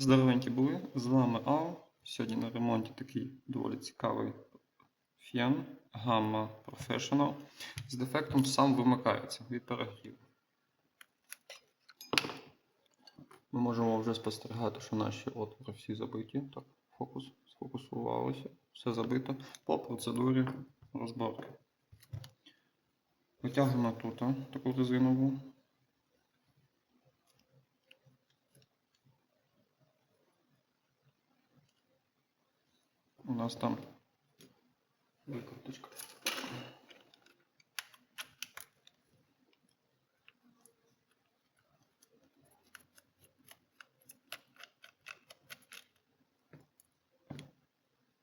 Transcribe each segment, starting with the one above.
Здоровенькі були. З вами Ал. Сьогодні на ремонті такий доволі цікавий фен Gamma Professional. З дефектом сам вимикається від перегріву. Ми можемо вже спостерігати, що наші отвори всі забиті. Так, фокус сфокусувалося. Все забито по процедурі розборки. Витягуємо тут таку резинову. У нас там викруточка.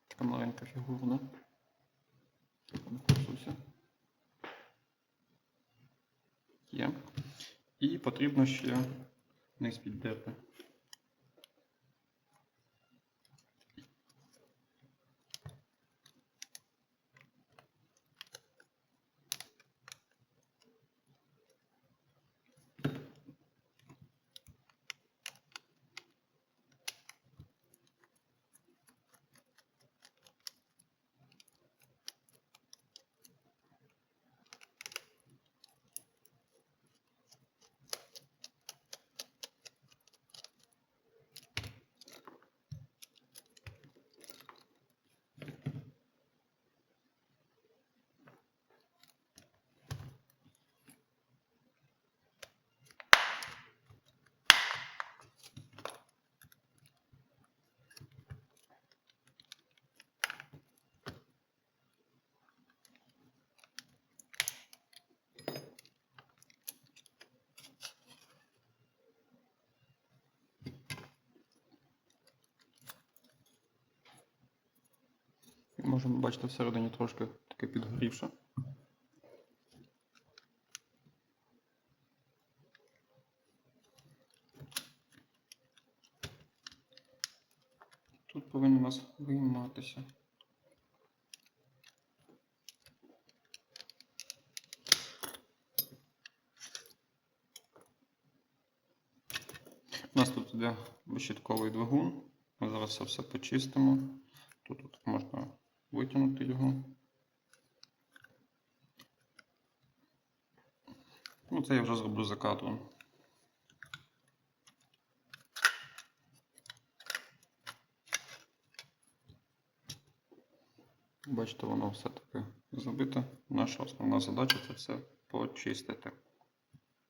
Така маленька фігурна. Не. Є. І потрібно ще низ піддерти. Можемо бачити всередині трошки таке підгорівше. Тут повинен у нас вийматися. У нас тут іде вищитковий двигун. Ми зараз все почистимо. Тут, тут можна витягнути його. Ну, це я вже зроблю за кадром. Бачите, воно все таки забите. Наша основна задача це все почистити.